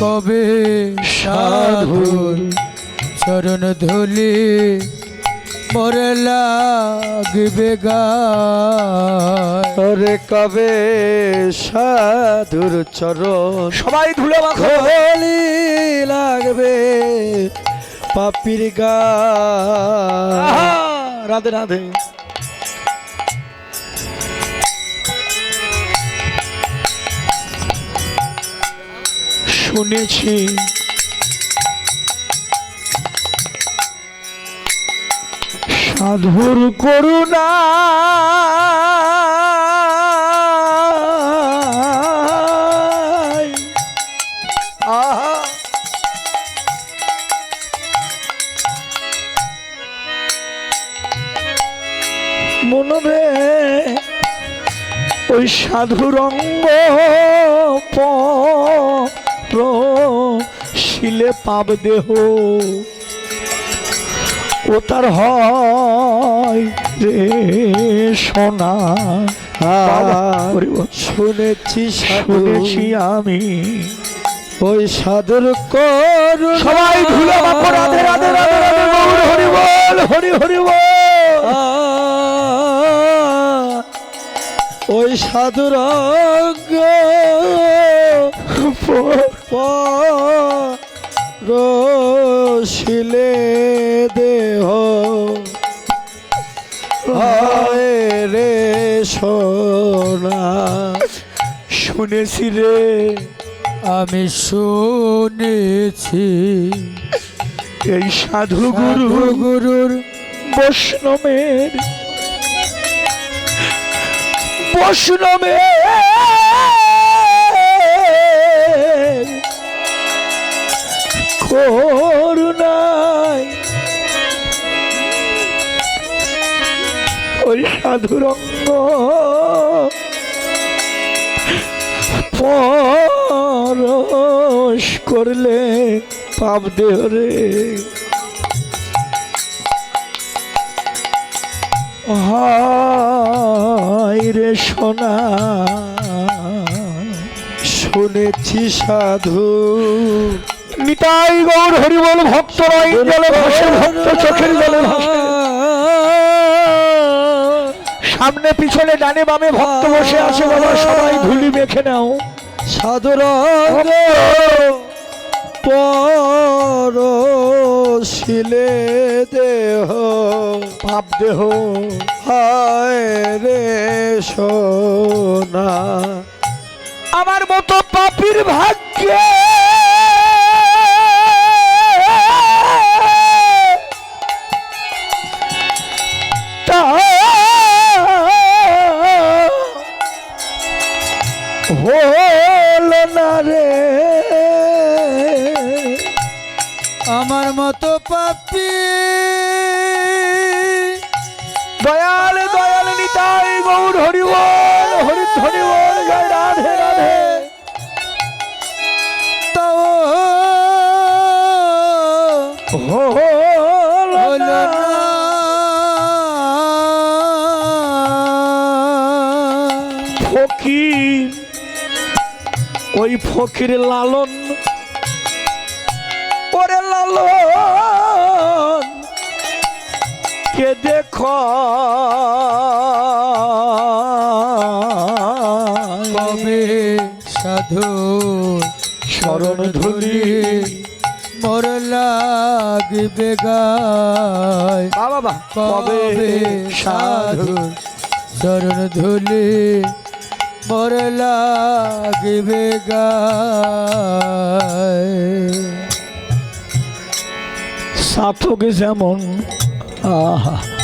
কবে সাধুর চরণ ধুলি মরে লাগবে গায় কবে সাধুর চরণ সবাই ধুলে মাখো। খলি লাগবে পাপির গা? রাধে রাধে। শুনেছি। সাধুর করুণা। মনরে ওই সাধুর অঙ্গ পর শিলে পাব দেহ। ও তার হয় রে সোনা। শুনেছি শুনেছি আমি। ওই সাধুর করুণা সবাই বাপু রাধে রাধে রাধে রাধে গৌর হরি বল হরি হরি বল। ওই সাধুর রসিলে দেহ হয় রে সোনা। শুনেছি রে আমি শুনেছি। এই সাধু গুরু গুরু গুরুর বৈষ্ণবের বৈষ্ণবের করুণায় ওই সাধুরঙ্গ পরশ করলে পাপ দেহ রে। হায় রে সোনা শুনেছি সাধু নিতাই গৌর হরিবল ভক্ত রাই জলে ভাসে ভক্ত চোখের জলে ভাসে। সামনে পিছনে ডানে বামে ভক্ত বসে আছে বাবা সবাই ধুলি মেখে নাও। সাধুর পরশিলে দেহ পাপ দেহ। হায় রে সোনা। আমার মতো পাপির ভাগ্যে হল না রে। আমার মতো পাপি। দয়াল দয়াল নিতাই গৌর হরি বল হরি ধরি বল জয় রাধে রাধে। তো হল না। ফকির ওই ফকির লালন। ওরে লালন কে দেখ? কবে সাধু শরণ ধুলি মোর লাগবে গায়। বাবা কবে সাধু চরণ ধুলি? মোর লাগবে সাধক যেমন আহা